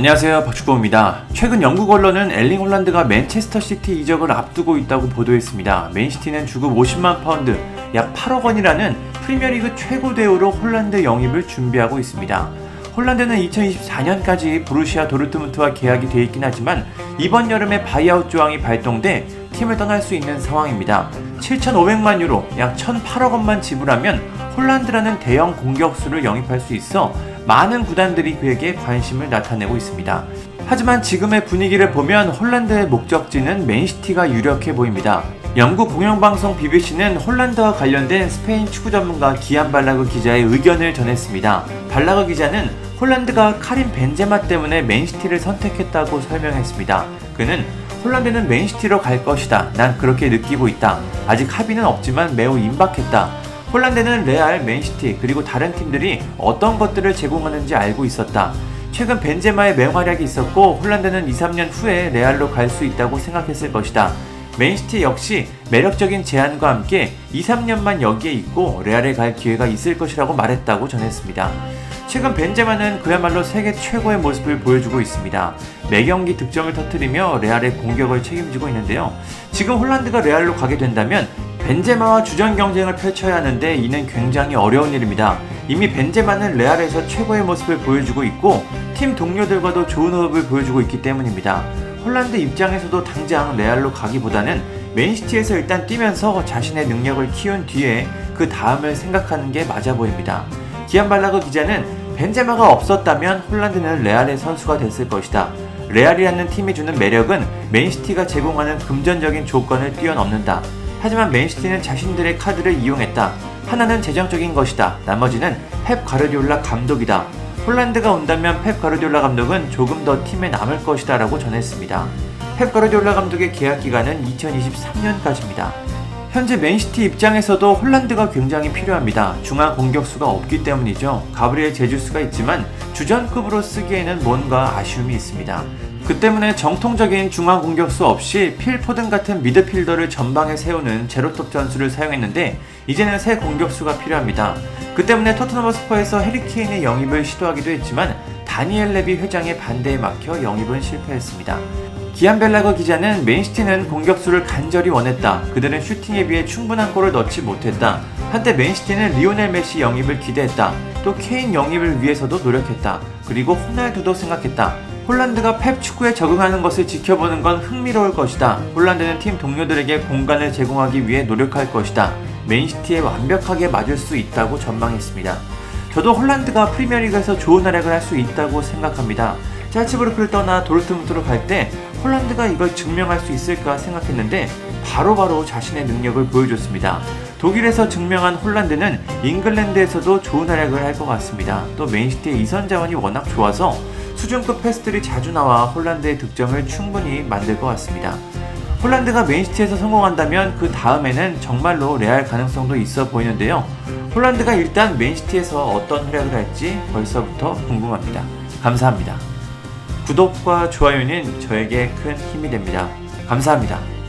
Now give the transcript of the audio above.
안녕하세요 박주호입니다. 최근 영국 언론은 엘링 홀란드가 맨체스터 시티 이적을 앞두고 있다고 보도했습니다. 맨시티는 주급 50만 파운드, 약 8억 원이라는 프리미어리그 최고 대우로 홀란드 영입을 준비하고 있습니다. 홀란드는 2024년까지 보루시아 도르트문트와 계약이 돼 있긴 하지만 이번 여름에 바이아웃 조항이 발동돼 팀을 떠날 수 있는 상황입니다. 7,500만 유로, 약 1,008억 원만 지불하면 홀란드라는 대형 공격수를 영입할 수 있어 많은 구단들이 그에게 관심을 나타내고 있습니다. 하지만 지금의 분위기를 보면 홀란드의 목적지는 맨시티가 유력해 보입니다. 영국 공영방송 BBC는 홀란드와 관련된 스페인 축구 전문가 기안 발라그 기자의 의견을 전했습니다. 발라그 기자는 홀란드가 카린 벤제마 때문에 맨시티를 선택했다고 설명했습니다. 그는 홀란드는 맨시티로 갈 것이다. 난 그렇게 느끼고 있다. 아직 합의는 없지만 매우 임박했다. 홀란드는 레알, 맨시티 그리고 다른 팀들이 어떤 것들을 제공하는지 알고 있었다. 최근 벤제마의 맹활약이 있었고 홀란드는 2, 3년 후에 레알로 갈 수 있다고 생각했을 것이다. 맨시티 역시 매력적인 제안과 함께 2, 3년만 여기에 있고 레알에 갈 기회가 있을 것이라고 말했다고 전했습니다. 최근 벤제마는 그야말로 세계 최고의 모습을 보여주고 있습니다. 매경기 득점을 터뜨리며 레알의 공격을 책임지고 있는데요. 지금 홀란드가 레알로 가게 된다면 벤제마와 주전 경쟁을 펼쳐야 하는데 이는 굉장히 어려운 일입니다. 이미 벤제마는 레알에서 최고의 모습을 보여주고 있고 팀 동료들과도 좋은 호흡을 보여주고 있기 때문입니다. 홀란드 입장에서도 당장 레알로 가기보다는 맨시티에서 일단 뛰면서 자신의 능력을 키운 뒤에 그 다음을 생각하는 게 맞아 보입니다. 기안 발라그 기자는 벤제마가 없었다면 홀란드는 레알의 선수가 됐을 것이다. 레알이라는 팀이 주는 매력은 맨시티가 제공하는 금전적인 조건을 뛰어넘는다. 하지만 맨시티는 자신들의 카드를 이용했다. 하나는 재정적인 것이다. 나머지는 펩 가르디올라 감독이다. 홀란드가 온다면 펩 가르디올라 감독은 조금 더 팀에 남을 것이다 라고 전했습니다. 펩 가르디올라 감독의 계약 기간은 2023년까지입니다. 현재 맨시티 입장에서도 홀란드가 굉장히 필요합니다. 중앙 공격수가 없기 때문이죠. 가브리엘 제주스가 있지만 주전급으로 쓰기에는 뭔가 아쉬움이 있습니다. 그 때문에 정통적인 중앙 공격수 없이 필포든 같은 미드필더를 전방에 세우는 제로톱 전술을 사용했는데 이제는 새 공격수가 필요합니다. 그 때문에 토트넘 허스퍼에서 해리케인의 영입을 시도하기도 했지만 다니엘 레비 회장의 반대에 막혀 영입은 실패했습니다. 기안벨라거 기자는 맨시티는 공격수를 간절히 원했다. 그들은 슈팅에 비해 충분한 골을 넣지 못했다. 한때 맨시티는 리오넬 메시 영입을 기대했다. 또 케인 영입을 위해서도 노력했다. 그리고 호날두도 생각했다. 홀란드가 펩 축구에 적응하는 것을 지켜보는 건 흥미로울 것이다. 홀란드는 팀 동료들에게 공간을 제공하기 위해 노력할 것이다. 맨시티에 완벽하게 맞을 수 있다고 전망했습니다. 저도 홀란드가 프리미어리그에서 좋은 활약을 할 수 있다고 생각합니다. 짤츠부르크를 떠나 도르트문트로 갈 때 홀란드가 이걸 증명할 수 있을까 생각했는데 바로바로 바로 자신의 능력을 보여줬습니다. 독일에서 증명한 홀란드는 잉글랜드에서도 좋은 활약을 할 것 같습니다. 또 맨시티의 이선 자원이 워낙 좋아서 수준급 패스들이 자주 나와 홀란드의 득점을 충분히 만들 것 같습니다. 홀란드가 맨시티에서 성공한다면 그 다음에는 정말로 레알 가능성도 있어 보이는데요. 홀란드가 일단 맨시티에서 어떤 활약을 할지 벌써부터 궁금합니다. 감사합니다. 구독과 좋아요는 저에게 큰 힘이 됩니다. 감사합니다.